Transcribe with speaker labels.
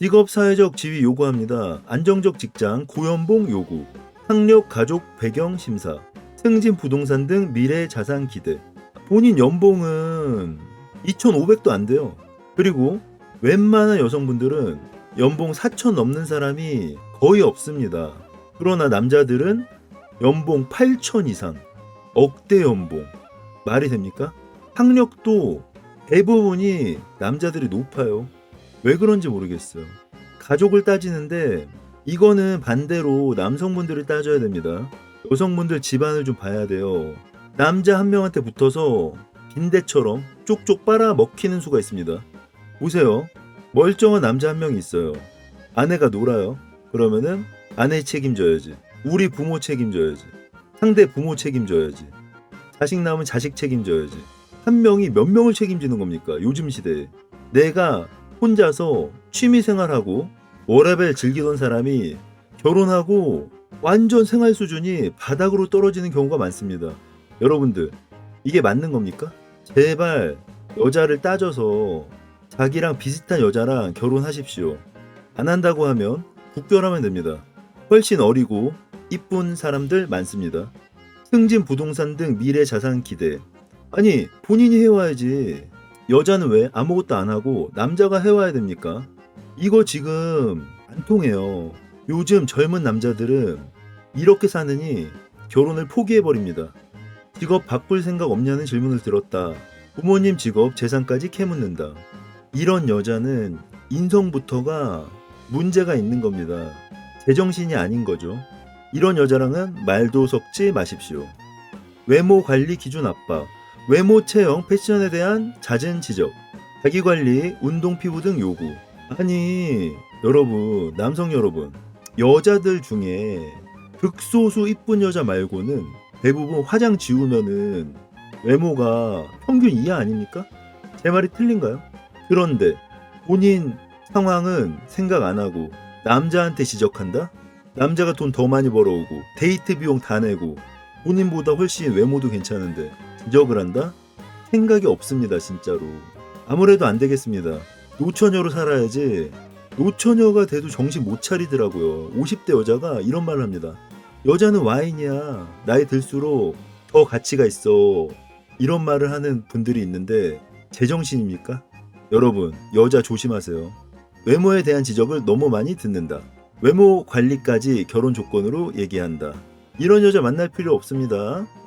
Speaker 1: 직업 사회적 지위 요구합니다. 안정적 직장, 고연봉 요구, 학력 가족 배경 심사, 승진 부동산 등 미래 자산 기대. 본인 연봉은 2,500도 안 돼요. 그리고 웬만한 여성분들은 연봉 4천 넘는 사람이 거의 없습니다. 그러나 남자들은 연봉 8천 이상, 억대 연봉. 말이 됩니까? 학력도 대부분이 남자들이 높아요. 왜 그런지 모르겠어요. 가족을 따지는데 이거는 반대로 남성분들을 따져야 됩니다. 여성분들 집안을 좀 봐야 돼요. 남자 한 명한테 붙어서 빈대처럼 쪽쪽 빨아 먹히는 수가 있습니다. 보세요. 멀쩡한 남자 한 명이 있어요. 아내가 놀아요. 그러면은 아내 책임져야지. 우리 부모 책임져야지. 상대 부모 책임져야지. 자식 낳으면 자식 책임져야지. 한 명이 몇 명을 책임지는 겁니까? 요즘 시대에. 내가 혼자서 취미 생활하고 워라벨 즐기던 사람이 결혼하고 완전 생활 수준이 바닥으로 떨어지는 경우가 많습니다. 여러분들, 이게 맞는 겁니까? 제발 여자를 따져서 자기랑 비슷한 여자랑 결혼하십시오. 안 한다고 하면 국결하면 됩니다. 훨씬 어리고 이쁜 사람들 많습니다. 승진 부동산 등 미래 자산 기대. 아니, 본인이 해와야지. 여자는 왜 아무것도 안 하고 남자가 해와야 됩니까? 이거 지금 안 통해요. 요즘 젊은 남자들은 이렇게 사느니 결혼을 포기해버립니다. 직업 바꿀 생각 없냐는 질문을 들었다. 부모님 직업, 재산까지 캐묻는다. 이런 여자는 인성부터가 문제가 있는 겁니다. 제정신이 아닌 거죠. 이런 여자랑은 말도 섞지 마십시오. 외모 관리 기준 압박, 외모 체형, 패션에 대한 잦은 지적, 자기 관리, 운동 피부 등 요구. 아니, 여러분, 남성 여러분, 여자들 중에 극소수 이쁜 여자 말고는 대부분 화장 지우면은 외모가 평균 이하 아닙니까? 제 말이 틀린가요? 그런데 본인 상황은 생각 안 하고 남자한테 지적한다? 남자가 돈 더 많이 벌어오고 데이트 비용 다 내고 본인보다 훨씬 외모도 괜찮은데 지적을 한다? 생각이 없습니다 진짜로. 아무래도 안 되겠습니다. 노처녀로 살아야지. 노처녀가 돼도 정신 못 차리더라고요. 50대 여자가 이런 말을 합니다. 여자는 와인이야. 나이 들수록 더 가치가 있어. 이런 말을 하는 분들이 있는데 제정신입니까? 여러분 여자 조심하세요. 외모에 대한 지적을 너무 많이 듣는다. 외모 관리까지 결혼 조건으로 얘기한다. 이런 여자 만날 필요 없습니다